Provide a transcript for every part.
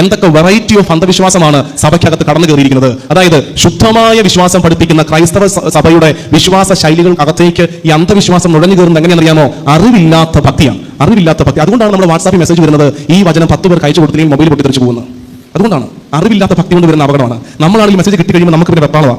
എന്തൊക്കെ variety of അന്ധവിശ്വാസമാണ് സഭയ്ക്കകത്ത് കടന്നു കയറിയിരിക്കുന്നത്? അതായത് ശുദ്ധമായ വിശ്വാസം പഠിപ്പിക്കുന്ന ക്രൈസ്തവ സഭയുടെ വിശ്വാസ ശൈലികൾ അകത്തേക്ക് ഈ അന്ധവിശ്വാസം നുഴഞ്ഞു കയറുന്നത് എങ്ങനെയാണെന്നറിയാമോ അറിവില്ലാത്ത ഭക്തിയാണ്. അറിവില്ലാത്ത ഭക്തി. അതുകൊണ്ടാണ് നമ്മൾ വാട്സാപ്പിൽ മെസ്സേജ് വരുന്നത് ഈ വചനം പത്ത് പേർക്ക് അയച്ചു കൊടുത്തില്ലെങ്കിൽ മൊബൈൽ പൊട്ടിത്തെറിച്ച് പോകുന്നത് അതുകൊണ്ടാണ്. അറിവില്ലാത്ത ഭക്തി കൊണ്ട് വരുന്ന അപകടമാണ് നമ്മളാണ് ഈ മെസ്സേജ് കിട്ടി കഴിയുമ്പോൾ നമുക്ക് പിന്നെ വെപ്പാളവാ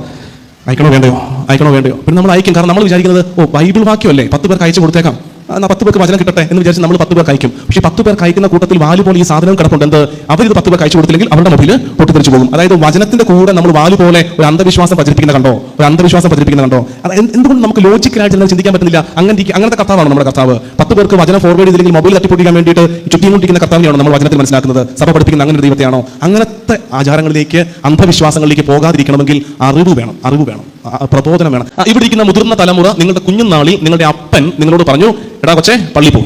അയക്കണോ വേണ്ടയോ? അയക്കണോ വേണ്ടയോ? പിന്നെ നമ്മൾ അയക്കും. കാരണം നമ്മൾ വിചാരിക്കുന്നത് ഓ ബൈബിൾ വാക്യമല്ലേ? പത്ത് പേർക്ക് അയച്ചു കൊടുത്തേക്കാം. പത്ത് പേർക്ക് വചനം കിട്ടട്ടെ എന്ന് വിചാരിച്ച് നമ്മൾ പത്ത് പേർ കഴിക്കും. പക്ഷേ പത്ത് പേർ കഴിക്കുന്ന കൂട്ടത്തിൽ വാൽ പോലെ ഈ സാധനം കിടപ്പുണ്ട് എന്ത്? അവരിത് പത്ത് പേർ കഴിച്ചു കൊടുത്തില്ലെങ്കിൽ അവരുടെ മൊബൈൽ പൊട്ടിത്തെറിച്ച് പോകും. അതായത് വചനത്തിന്റെ കൂടെ നമ്മൾ വാൽ പോലെ ഒരു അന്ധവിശ്വാസം പ്രചരിപ്പിക്കുന്ന കണ്ടോ? ഒരു അന്ധവിശ്വാസം പ്രചരിപ്പിക്കുന്ന കണ്ടോ? അത് എന്ത് എന്തുകൊണ്ട് നമുക്ക് ലോജിക്കലായിട്ട് ഇതിനെ ചിന്തിക്കാൻ പറ്റുന്നില്ല? അങ്ങനെ അങ്ങനത്തെ കർത്താവാണ് നമ്മുടെ കർത്താവ്. പത്ത് പേർക്ക് വചനം ഫോർവേഡ് ചെയ്തില്ലെങ്കിൽ മൊബൈൽ തട്ടിപ്പൊട്ടിക്കാൻ വേണ്ടിയിട്ട് ചുറ്റിക്കൊണ്ടിരിക്കുന്ന കർത്താവിനെയാണ് നമ്മൾ വചനത്തിൽ മനസ്സിലാക്കുന്നത്? സഭ പഠിപ്പിക്കുന്ന അങ്ങനെ ഒരു ദൈവത്തെയാണോ? അങ്ങനത്തെ ആചാരങ്ങളിലേക്ക് അന്ധവിശ്വാസങ്ങളിലേക്ക് പോകാതിരിക്കണമെങ്കിൽ അറിവ് വേണം അറിവ് വേണം പ്രബോധനം വേണം. ഇവിടെ ഇരിക്കുന്ന മുതിർന്ന തലമുറ നിങ്ങളുടെ കുഞ്ഞുനാളിൽ നിങ്ങളുടെ അപ്പൻ നിങ്ങളോട് പറഞ്ഞു എടാ കൊച്ചേ പള്ളി പോ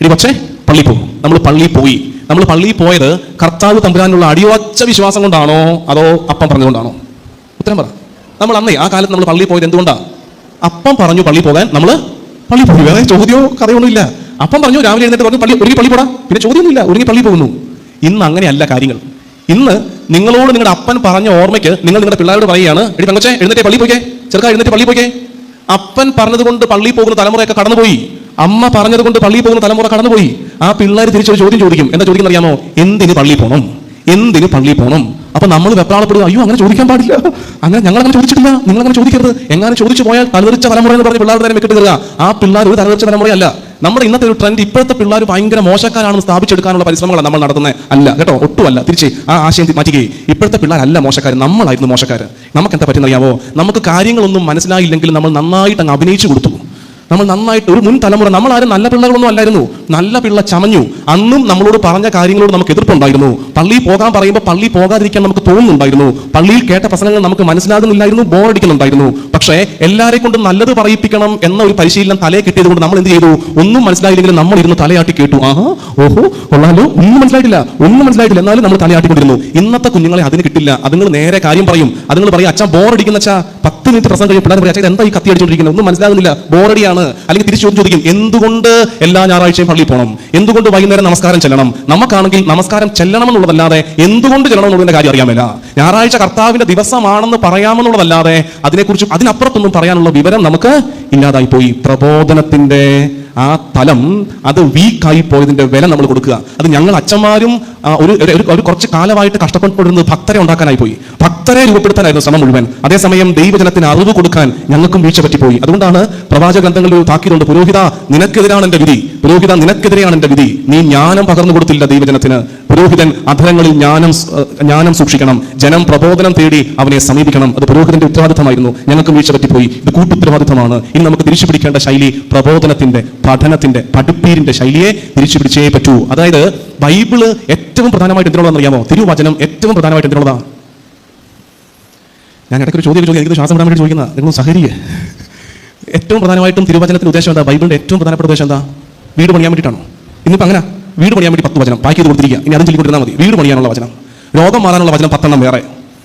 ഇനി കൊച്ചേ പള്ളി പോ നമ്മൾ പള്ളിയിൽ പോയി. നമ്മൾ പള്ളിയിൽ പോയത് കർത്താവ് തമ്പുരാനുള്ള അടിയുറച്ച വിശ്വാസം കൊണ്ടാണോ? അതോ അപ്പം പറഞ്ഞുകൊണ്ടാണോ? ഉത്തരം പറ. നമ്മൾ അന്നേ ആ കാലത്ത് നമ്മൾ പള്ളിയിൽ പോയത് എന്തുകൊണ്ടാണ് അപ്പം പറഞ്ഞു പള്ളി പോകാൻ നമ്മൾ പള്ളി പോയി. വേറെ ചോദ്യമോ കഥയൊന്നുമില്ല അപ്പം പറഞ്ഞു രാവിലെ എഴുന്നേറ്റ് പറഞ്ഞു പള്ളി ഒരുങ്ങി പള്ളി പോടാ. പിന്നെ ചോദ്യമൊന്നുമില്ല ഒരുങ്ങി പള്ളി പോകുന്നു. ഇന്ന് അങ്ങനെയല്ല കാര്യങ്ങൾ. ഇന്ന് നിങ്ങളോട് നിങ്ങളുടെ അപ്പൻ പറഞ്ഞ ഓർമ്മയ്ക്ക് നിങ്ങൾ നിങ്ങളുടെ പിള്ളേരോട് പറയുകയാണ് എടി പെങ്കച്ചേ എഴുന്നേറ്റ് പള്ളി പോയിക്കേ. ചെറുക്കാ എഴുന്നേറ്റ് പള്ളി പോയിക്കേ. അപ്പൻ പറഞ്ഞതുകൊണ്ട് പള്ളി പോകുന്ന തലമുറയൊക്കെ കടന്നുപോയി. അമ്മ പറഞ്ഞത് കൊണ്ട് പള്ളിയിൽ പോകുന്ന തലമുറ കടന്നുപോയി. ആ പിള്ളേർ തിരിച്ചൊരു ചോദ്യം ചോദിക്കും. എന്താ ചോദിക്കുന്ന അറിയാമോ? എന്തിന് പള്ളി പോകണം എന്തിന് പള്ളി പോകണം അപ്പൊ നമ്മൾ വെപ്രാളപ്പെടുക അയ്യോ അങ്ങനെ ചോദിക്കാൻ പാടില്ല. അങ്ങനെ ഞങ്ങൾ അങ്ങനെ ചോദിച്ചിട്ടില്ല. നിങ്ങൾ അങ്ങനെ ചോദിക്കരുത്. എങ്ങനെ ചോദിച്ചു പോയാൽ തലതെറിച്ച തലമുറ എന്ന് പറഞ്ഞ് പിള്ളേരുടെ തന്നെ കയറുക ആ പിള്ളേർ ഒരു തലതെറിച്ച തലമുറയല്ല. നമ്മുടെ ഇന്നത്തെ ഒരു ട്രെൻഡ് ഇപ്പോഴത്തെ പിള്ളേർ ഭയങ്കര മോശക്കാരാണെന്ന് സ്ഥാപിച്ചെടുക്കാനുള്ള പരിശ്രമങ്ങളാണ് നമ്മൾ നടത്തുന്നത്. അല്ല കേട്ടോ ഒട്ടുമല്ല. തിരിച്ച് ആ ആശയം മാറ്റുകയും ഇപ്പോഴത്തെ പിള്ളേരല്ല മോശക്കാർ നമ്മളായിരുന്നു മോശക്കാർ നമുക്ക് എന്താ പറ്റുന്നറിയാമോ? നമുക്ക് കാര്യങ്ങളൊന്നും മനസ്സിലായില്ലെങ്കിൽ നമ്മൾ നന്നായിട്ട് അങ്ങ് അഭിനയിച്ചു കൊടുത്തു. നമ്മൾ നന്നായിട്ട് ഒരു മുൻ തലമുറ നമ്മൾ ആരും നല്ല പിള്ളകളൊന്നും അല്ലായിരുന്നു. നല്ല പിള്ള ചമഞ്ഞു. അന്നും നമ്മളോട് പറഞ്ഞ കാര്യങ്ങളോട് നമുക്ക് എതിർപ്പുണ്ടായിരുന്നു. പള്ളിയിൽ പോകാൻ പറയുമ്പോൾ പള്ളി പോകാതിരിക്കാൻ നമുക്ക് തോന്നുന്നുണ്ടായിരുന്നു. പള്ളിയിൽ കേട്ട പ്രസംഗങ്ങൾ നമുക്ക് മനസ്സിലാകുന്നില്ലായിരുന്നു ബോറടിക്കുന്നുണ്ടായിരുന്നു. പക്ഷേ എല്ലാരെ കൊണ്ട് നല്ലത് പറയിപ്പിക്കണം എന്ന ഒരു പരിശീലനം തലയെ കിട്ടിയത് കൊണ്ട് നമ്മൾ എന്ത് ചെയ്തു? ഒന്നും മനസ്സിലായില്ലെങ്കിലും നമ്മൾ ഇരുന്ന് തലയാട്ടി കേട്ടു. ആഹാ ഓഹോ കൊള്ളാലോ. ഒന്നും മനസ്സിലായിട്ടില്ല. ഒന്നും മനസ്സിലായിട്ടില്ല. എന്നാലും നമ്മൾ തലയാട്ടിക്കൊണ്ടിരുന്നു. ഇന്നത്തെ കുഞ്ഞുങ്ങളെ അതിന് കിട്ടില്ല. അതുങ്ങൾ നേരെ കാര്യം പറയും. അതുങ്ങൾ പറയും അച്ഛൻ ബോറടിക്കുന്ന അച്ഛാ മിനിറ്റ് പ്രസംഗം കഴിയും പിള്ളേർ പറയും എന്താ ഈ കത്തി അടിച്ചോണ്ടിരിക്കുന്നത് ഒന്നും മനസ്സിലാകുന്നില്ല. ബോറടിയാണ്. അല്ലെങ്കിൽ തിരിച്ചു ചോദിക്കും എന്തുകൊണ്ട് എല്ലാ ഞായറാഴ്ചയും പള്ളിയിൽ പോകണം എന്തുകൊണ്ട് വൈകുന്നേരം നമസ്കാരം ചെല്ലണം? നമുക്കാണെങ്കിൽ നമസ്കാരം ചെല്ലണം എന്നുള്ളതല്ലാതെ എന്തുകൊണ്ട് ചെല്ലണം എന്നുള്ളതിന്റെ കാര്യം അറിയാമല്ല ഞായറാഴ്ച കർത്താവിന്റെ ദിവസമാണെന്ന് പറയാമെന്നുള്ളതല്ലാതെ അതിനെക്കുറിച്ച് അതിനപ്പുറത്തൊന്നും പറയാനുള്ള വിവരം നമുക്ക് ഇല്ലാതായി പോയി പ്രബോധനത്തിന്റെ ആ തലം അത് വീക്കായി പോയതിന്റെ വില നമ്മൾ കൊടുക്കുക. അത് ഞങ്ങൾ അച്ഛന്മാരും ഒരു ഒരു- കുറച്ച് കാലമായിട്ട് കഷ്ടപ്പെട്ടിരുന്നത് ഭക്തരെ ഉണ്ടാക്കാനായി പോയി ഭക്തരെ രൂപപ്പെടുത്താനായിരുന്നു ശ്രമം മുഴുവൻ. അതേസമയം ദൈവജനത്തിന് അറിവ് കൊടുക്കാൻ ഞങ്ങൾക്കും വീഴ്ച പറ്റിപ്പോയി. അതുകൊണ്ടാണ് പ്രവാചക ഗ്രന്ഥങ്ങളിൽ ഒരു താക്കീതുണ്ട് പുരോഹിത നിനക്കെതിരാണ് എന്റെ വിധി. പുരോഹിത നിനക്കെതിരെയാണ് എന്റെ വിധി. നീ ജ്ഞാനം പകർന്നു കൊടുത്തില്ല ദൈവജനത്തിന്. പുരോഹിതൻ അധരങ്ങളിൽ ജ്ഞാനം ജ്ഞാനം സൂക്ഷിക്കണം. ജനം പ്രബോധനം തേടി അവനെ സമീപിക്കണം. അത് പുരോഹിതന്റെ ഉത്തരവാദിത്തമായിരുന്നു. ഞങ്ങൾക്ക് വീഴ്ച പറ്റിപ്പോയി. ഇത് കൂട്ടുത്തരവാദിത്തമാണ്. ഇനി നമുക്ക് തിരിച്ചു പിടിക്കേണ്ട ശൈലി പ്രബോധനത്തിന്റെ പഠനത്തിന്റെ പഠിപ്പീരിന്റെ ശൈലിയെ തിരിച്ചു പിടിച്ചേ പറ്റൂ. അതായത് ബൈബിൾ ഏറ്റവും പ്രധാനമായിട്ട് എന്തിനുള്ളതെന്ന് അറിയാമോ തിരുവചനം ഏറ്റവും പ്രധാനമായിട്ട് എന്തിനുള്ളതാണ്? ഞാൻ ഇടയ്ക്ക് ഒരു ചോദ്യം ചോദിക്കുക എനിക്ക് ശ്വാസം വിടാൻ വേണ്ടി ചോദിക്കുന്ന നിങ്ങൾ സഹരി ഏറ്റവും പ്രധാനമായിട്ടും തിരുവചനത്തിന്റെ ഉദ്ദേശം എന്താ? ബൈബിളിന്റെ ഏറ്റവും പ്രധാനപ്പെട്ട ഉദ്ദേശം എന്താ? വീട് പണിയാൻ വേണ്ടിയിട്ടാണോ? ഇന്നിപ്പോ അങ്ങനെ. വീട് പണിയാൻ വേണ്ടി പത്ത് വചനം. പാക്ക് ചെയ്ത് കൊടുത്തിരിക്കുക. ഇനി അതും ചൊല്ലിക്കൊണ്ടിരുന്നാൽ മതി. വീട് പണിയാനുള്ള വചനം. രോഗം മാറാനുള്ള വചനം പത്തെണ്ണം വേറെ.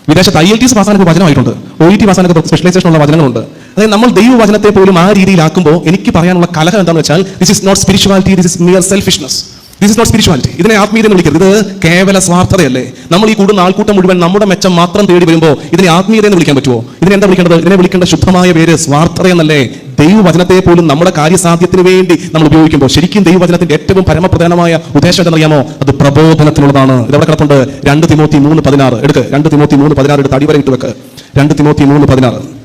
വിദേശത്ത് ഐ എൽ ടി പാസാനൊക്കെ വചനമായിട്ടുണ്ട്. ഒ ഇ ടി പാസാനൊക്കെ സ്പെഷ്യലൈസേഷൻ ഉള്ള വചനങ്ങളുണ്ട്. അതായത് നമ്മൾ ദൈവവചനത്തെ പോലും ആ രീതിയിലാക്കുമ്പോൾ എനിക്ക് പറയാനുള്ള കലഹം എന്താണെന്ന് വെച്ചാൽ this is not spirituality this is mere selfishness this is not spirituality ഇതിനെ ആത്മീയത എന്ന് വിളിക്കരുത്. ഇത് കേവല സ്വാർത്ഥതയല്ലേ. നമ്മൾ ഈ കൂടുന്ന ആൾക്കൂട്ടം മുഴുവൻ നമ്മുടെ മെച്ചം മാത്രം തേടി വരുമ്പോൾ ഇതിനെ ആത്മീയത എന്ന് വിളിക്കാൻ പറ്റുമോ ഇതിനെ എന്താ വിളിക്കേണ്ടത്? ഇതിനെ വിളിക്കേണ്ട ശുദ്ധമായ പേര് സ്വാർത്ഥത എന്നല്ലേ? ദൈവവചനത്തെ പോലും നമ്മുടെ കാര്യസാധ്യത്തിന് വേണ്ടി നമ്മൾ ഉപയോഗിക്കുമ്പോൾ ശരിക്കും ദൈവവചനത്തിന്റെ ഏറ്റവും പരമപ്രധാനമായ ഉദ്ദേശം എന്താണെന്നറിയാമോ? അത് പ്രബോധനത്തിനുള്ളതാണ് ഇതവിടെ കിടപ്പുണ്ട്? രണ്ട് തിമോത്തി മൂന്ന് പതിനാറ്. എടുക്ക്. രണ്ട് തിമോത്തി മൂന്ന് പതിനാറ് എടുത്ത് അടിവരയിട്ട് വെക്ക്. രണ്ട് തിമോത്തി മൂന്ന് പതിനാറ്.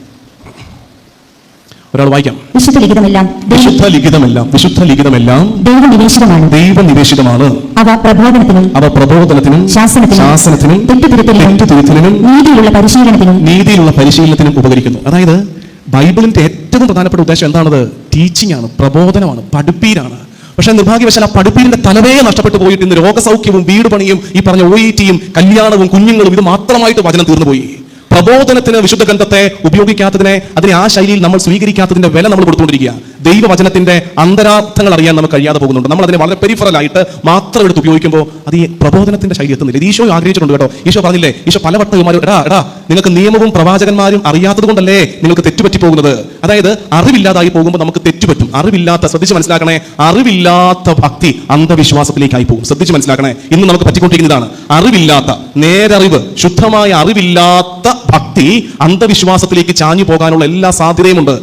ഒരാൾ വായിക്കാം. വിശുദ്ധ ലിഖിതമെല്ലാം വിശുദ്ധ ലിഖിതമെല്ലാം വിശുദ്ധ ലിഖിതമെല്ലാം ദൈവനിവേശിതമാണ് ദൈവനിവേശിതമാണ് അവ പ്രബോധനത്തിനും അവ പ്രബോധനത്തിനും ശാസനത്തിനും ശാസനത്തിനും തെറ്റുതിരുത്തലിനും തെറ്റുതിരുത്തലിനും നീതിയുള്ള പരിശീലനത്തിനും നീതിയിലുള്ള പരിശീലനത്തിനും ഉപകരിക്കുന്നു. അതായത് ബൈബിളിന്റെ ഏറ്റവും പ്രധാനപ്പെട്ട ഉദ്ദേശം എന്താണത്? ടീച്ചിങ് ആണ് പ്രബോധനമാണ് പഠിപ്പീരാണ്. പക്ഷേ നിർഭാഗ്യവശാൽ ആ പഠിപ്പീരിന്റെ തലവേ നഷ്ടപ്പെട്ടു പോയിട്ട് ഇന്ന് രോഗസൗഖ്യവും വീട് പണിയും ഈ പറഞ്ഞ ഒ ഇ ടിയും കല്യാണവും കുഞ്ഞുങ്ങളും ഇത് മാത്രമായിട്ട് വചനം തീർന്നുപോയി. പ്രബോധനത്തിന് വിശുദ്ധ ഗ്രന്ഥത്തെ ഉപയോഗിക്കാത്തതിനെ അതിനെ ആ ശൈലിയിൽ നമ്മൾ സ്വീകരിക്കാത്തതിന്റെ വില നമ്മൾ കൊടുത്തുകൊണ്ടിരിക്കുക ദൈവവചനത്തിന്റെ അന്തരാർത്ഥങ്ങൾ അറിയാൻ നമുക്ക് കഴിയാതെ പോകുന്നുണ്ട്. നമ്മൾ അതിനെ വളരെ പെരിഫറലായിട്ട് മാത്രം എടുത്ത് ഉപയോഗിക്കുമ്പോൾ അത് ഈ പ്രബോധനത്തിന്റെ ശൈലി എത്തുന്നില്ല. ഈശോ ആഗ്രഹിച്ചിട്ടുണ്ട് കേട്ടോ. ഈശോ പറഞ്ഞില്ലേ ഈശോ പലവട്ടം എടാ എടാ നിങ്ങൾക്ക് നിയമവും പ്രവാചകന്മാരും അറിയാത്തത് കൊണ്ടല്ലേ നിങ്ങൾക്ക് തെറ്റുപറ്റി പോകുന്നത്? അതായത് അറിവില്ലാതായി പോകുമ്പോൾ നമുക്ക് തെറ്റുപറ്റും. അറിവില്ലാത്ത ശ്രദ്ധിച്ച് മനസ്സിലാക്കണേ അറിവില്ലാത്ത ഭക്തി അന്ധവിശ്വാസത്തിലേക്കായി പോകും. ശ്രദ്ധിച്ച് മനസ്സിലാക്കണേ ഇന്ന് നമുക്ക് പറ്റിക്കൊണ്ടിരിക്കുന്നതാണ്. അറിവില്ലാത്ത നേരറിവ് ശുദ്ധമായ അറിവില്ലാത്ത ഭക്തി അന്ധവിശ്വാസത്തിലേക്ക് ചാഞ്ഞു പോകാനുള്ള എല്ലാ സാധ്യതയുമുണ്ട്.